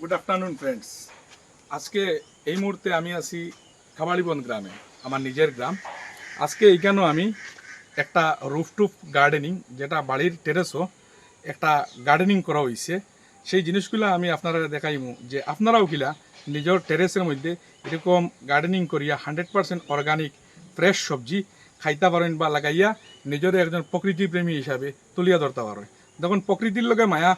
Good afternoon friends আজকে এই মুহূর্তে আমি আছি খাবাড়িবন গ্রামে, আমার নিজের গ্রাম। আজকে এইখানেও আমি একটা রুফটুপ গার্ডেনিং যেটা বাড়ির টেরেসও একটা গার্ডেনিং করা হয়েছে সেই জিনিসগুলো আমি আপনারা দেখাইমু যে আপনারাও কিলা নিজের টেরেসের মধ্যে এরকম গার্ডেনিং করিয়া হান্ড্রেড পার্সেন্ট অর্গানিক ফ্রেশ সবজি খাইতে পারেন বা লাগাইয়া নিজের একজন প্রকৃতিপ্রেমী হিসাবে তুলিয়া ধরতে পারেন। দেখুন, প্রকৃতির লগে মায়া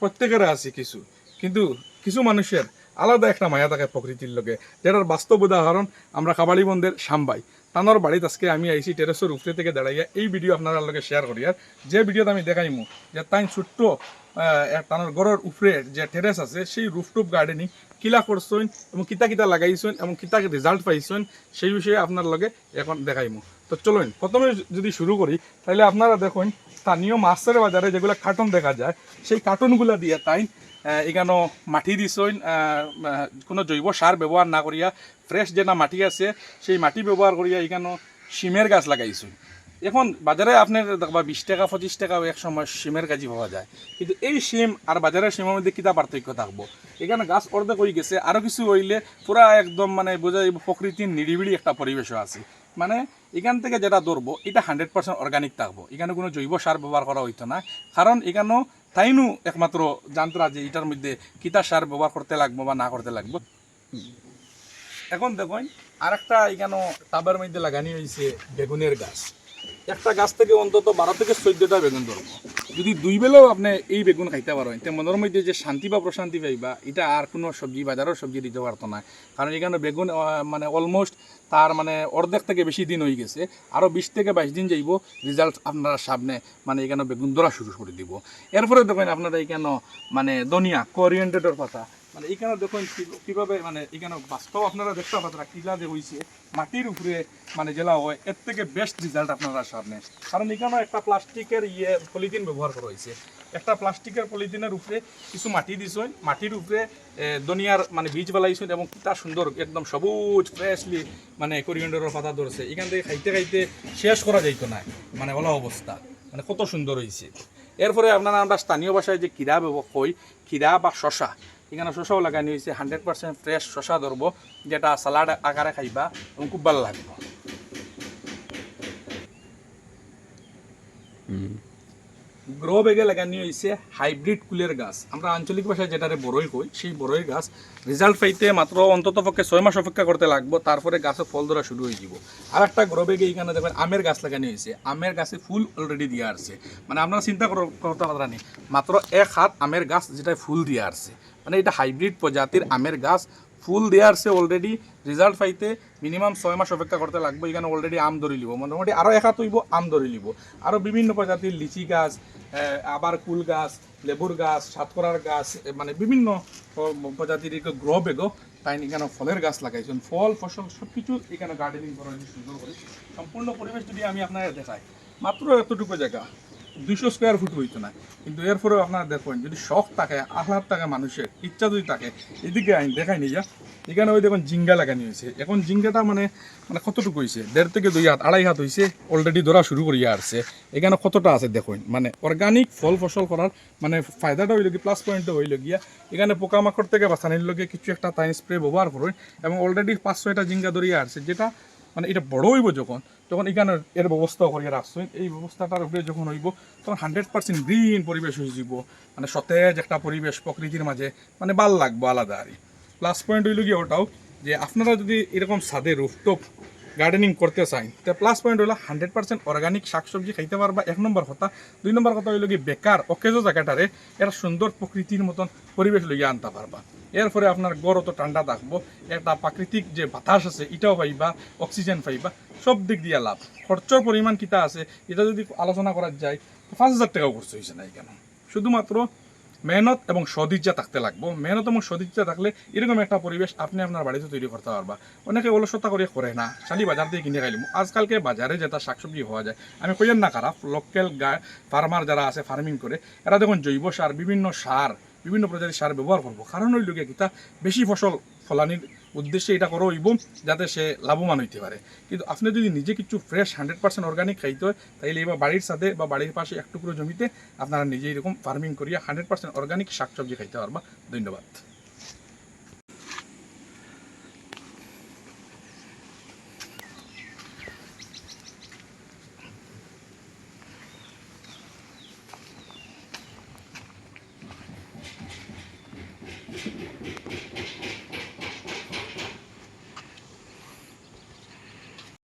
প্রত্যেকের আছে কিছু। কিন্তু কিছু মানুষের আলাদা একটা মায়া থাকে প্রকৃতির লোকে যেটার বাস্তব উদাহরণ আমরা কাবালি বন্ধের সাম্বাই। তানোর বাড়িতে আজকে আমি আইসি টেরেসের উপরে থেকে দাঁড়াইয়া এই ভিডিও আপনার লগে শেয়ার করি। আর যে ভিডিওতে আমি দেখাইমু, যে তাই ছোট্ট তানোর ঘরের উপরে যে টেরেস আছে, সেই রুফটুপ গার্ডেনিং কিলা করছেন এবং কিতা কিতা লাগাইছেন এবং কিতা রেজাল্ট পাইছেন সেই বিষয়ে আপনার লগে এখন দেখাইমু। তো চলুন, প্রথমে যদি শুরু করি তাহলে আপনারা দেখুন, স্থানীয় মাছের বাজারে যেগুলো কার্টন দেখা যায়, সেই কার্টনগুলো দিয়ে তাই এখানো মাটি দিছইন কোনো জৈব সার ব্যবহার না করিয়া ফ্রেশ যেটা মাটি আছে, সেই মাটি ব্যবহার করিয়া এখানো শিমের গাছ লাগাইছইন। এখন বাজারে আপনার দেখবা বিশ টাকা, পঁচিশ টাকা এক সময় শিমের গাছই পাওয়া যায়। কিন্তু এই শিম আর বাজারের শিমের মধ্যে কিতা পার্থক্য থাকব এখানে গাছ অর্ধেক হয়ে গেছে আরও কিছু হইলে পুরা একদম মানে বোঝা যাইব প্রকৃতির নিরিবিলি একটা পরিবেশও আছে। মানে এখান থেকে যেটা ধরবো এটা হান্ড্রেড পার্সেন্ট অর্গানিক থাকব এখানে কোনো জৈব সার ব্যবহার করা হইতো না। কারণ এখানেও তাইনু একমাত্র জানতরা যে এটার মধ্যে কিতা সার ব্যবহার করতে লাগবো বা না করতে লাগবো। এখন দেখুন আর একটা এখানে টাবের মধ্যে লাগানি হয়েছে বেগুনের গাছ। একটা গাছ থেকে অন্তত বারো থেকে চোদ্দটা বেগুন ধরবো। যদি দুই বেলাও আপনি এই বেগুন খাইতে পারেন, তো মনের মধ্যে যে শান্তি বা প্রশান্তি পাইবা, এটা আর কোনো সবজি বাজারের সবজি দিতে পারতো না। কারণ এখানে বেগুন মানে অলমোস্ট তার মানে অর্ধেক থেকে বেশি দিন হয়ে গেছে। আরও বিশ থেকে বাইশ দিন যাইব রেজাল্ট আপনারা সামনে মানে এখানে বেগুন ধরা শুরু করে দিব। এরপরে দেখেন আপনারা এখানে মানে ধনিয়া কোরিয়েন্টেডর পাতা মানে এখানে দেখুন কীভাবে মানে এখানে বাস্তব আপনারা দেখতে পাচ্ছেন কিলা যে হয়েছে মাটির উপরে মানে জেলা হয়, এর থেকে বেস্ট রেজাল্ট আপনারা সামনে। কারণ এখানে একটা প্লাস্টিকের ইয়ে পলিথিন ব্যবহার করা হয়েছে একটা প্লাস্টিকের পলিথিনের উপরে কিছু মাটি দিছেন, মাটির উপরে দুনিয়ার মানে বীজ বালাইছেন এবং কিতা সুন্দর, একদম সবুজ ফ্রেশলি মানে কোরিয়েন্ডারের পাতা ধরছে। এখান থেকে খাইতে খাইতে শেষ করা যাইতো না মানে ওলা অবস্থা। মানে কত সুন্দর হয়েছে এরপরে আপনারা আমরা স্থানীয় ভাষায় যে কিরা ব্যবহার কই কিরা বা শশা এখানে শসাও লাগানো হয়েছে হান্ড্রেড পার্সেন্ট ফ্রেশ শশা ধরবো যেটা সালাড আকারে খাইবা এবং খুব ভালো লাগবে। গ্রো বেগে লাগানো হয়েছে হাইব্রিড কুলের গাছ। আমরা আঞ্চলিক ভাষায় যেটারে বড়ই কই সেই বড়ই গাছ। রেজাল্ট পাইতে মাত্র অন্তত পক্ষে ছয় মাস অপেক্ষা করতে লাগবো তারপরে গাছে ফল ধরা শুরু হয়ে যাব। আর একটা গ্রো বেগে এখানে দেখবেন আমের গাছ লাগানো হয়েছে আমের গাছে ফুল অলরেডি দিয়ে আসছে মানে আপনারা চিন্তা করো করতে পারেন মাত্র এক হাত আমের গাছ যেটা ফুল দিয়ে আসছে মানে এটা হাইব্রিড প্রজাতির আমের গাছ। ফুল দিয়ে আসছে অলরেডি রেজাল্ট পাইতে মিনিমাম ছয় মাস অপেক্ষা করতে লাগবে, এখানে অলরেডি আম ধরে লিব। মোটামুটি আরও এক হইব, আম ধরে লিব। আরও বিভিন্ন প্রজাতির লিচি গাছ আবার কুল গাছ, লেবুর গাছ, সাতকরার গাছ মানে বিভিন্ন প্রজাতির গ্রহ বেগো তাই এখানে ফলের গাছ লাগাইছেন। ফল, ফসল সব কিছু এখানে গার্ডেনিং করা হয়েছে সুন্দর করে সম্পূর্ণ পরিবেশ যদি আমি আপনারা দেখাই, মাত্র এতটুকু জায়গা। দুইশো স্কোয়ার ফুট হইতো না। কিন্তু এরপরেও আপনারা দেখুন, যদি শখ থাকে, আহ্লাদ থাকে মানুষের, ইচ্ছা যদি থাকে, এদিকে আইন দেখাই নিয়ে যা এখানে ওই দেখুন জিঙ্গা লাগানি হয়েছে। এখন জিঙ্গাটা মানে মানে কতটুকু হয়েছে দেড় থেকে দুই হাত, আড়াই হাত হয়েছে অলরেডি ধরা শুরু করিয়া আসছে। এখানে কতটা আছে দেখুন মানে অর্গানিক ফল ফসল করার মানে ফায়দাটা হইল কি প্লাস পয়েন্টটা হইল গিয়া, এখানে পোকামাকড় থেকে বাঁচানির লগে কিছু একটা টাইম স্প্রে ব্যবহার করুন। এবং অলরেডি পাঁচ ছয়টা জিঙ্গা ধরিয়া আসছে, যেটা মানে এটা বড় হইব যখন, তখন এখানে এর ব্যবস্থা করিয়া রাখছেন। এই ব্যবস্থাটার উপরে যখন হইব, তখন হান্ড্রেড পার্সেন্ট গ্রিন পরিবেশ হয়ে যাব মানে সতেজ একটা পরিবেশ প্রকৃতির মাঝে মানে ভালো লাগবো আলাদা আর প্লাস পয়েন্ট হইল গিয়ে ওটাও, যে আপনারা যদি এরকম সাদে রুফটপ গার্ডেনিং করতে চাই তা প্লাস পয়েন্ট হলো হান্ড্রেড পার্সেন্ট অর্গানিক শাকসবজি খাইতে পারবা, এক নম্বর কথা। দুই নম্বর কথা হইল কি বেকার অকেজো জায়গাটারে এরা সুন্দর প্রকৃতির মতন পরিবেশ লইয়া আনতে পারবা। এরপরে আপনার গড় তো ঠান্ডা থাকব, একটা প্রাকৃতিক যে বাতাস আছে, এটাও পাইবা অক্সিজেন পাইবা, সব দিক দিয়ে লাভ। খরচর পরিমাণ কিতা আছে, এটা যদি আলোচনা করা যায় পাঁচ হাজার টাকাও খরচ হয়েছে না এখানে। শুধুমাত্র মেহনত এবং সদিচ্ছা থাকতে লাগবো। মেহনত এবং সদিচ্ছা থাকলে এরকম একটা পরিবেশ আপনি আপনার বাড়িতে তৈরি করতে পারবা। অনেকে অলসতা করে করে না, খালি বাজার দিয়ে কিনে খাইলিম। আজকালকে বাজারে যেটা শাকসবজি হওয়া যায়, আমি কইয়েন না খারাপ লোকাল ফার্মার যারা আছে ফার্মিং করে, এরা দেখুন জৈব সার, বিভিন্ন সার বিভিন্ন প্রজাতির সার ব্যবহার করব। কারণ ওই লোকে কিতা বেশি ফসল ফলানির উদ্দেশ্যে এটা করো হইব যাতে সে লাভবান হইতে পারে। কিন্তু আপনি যদি নিজে কিছু ফ্রেশ হান্ড্রেড পার্সেন্ট অর্গানিক খাইতে হয়, তাইলে এবার বাড়ির সাথে বা বাড়ির পাশে এক টুকরো জমিতে আপনারা নিজে এরকম ফার্মিং করিয়া হান্ড্রেড পার্সেন্ট অর্গানিক শাকসবজি খাইতে পারবা। ধন্যবাদ।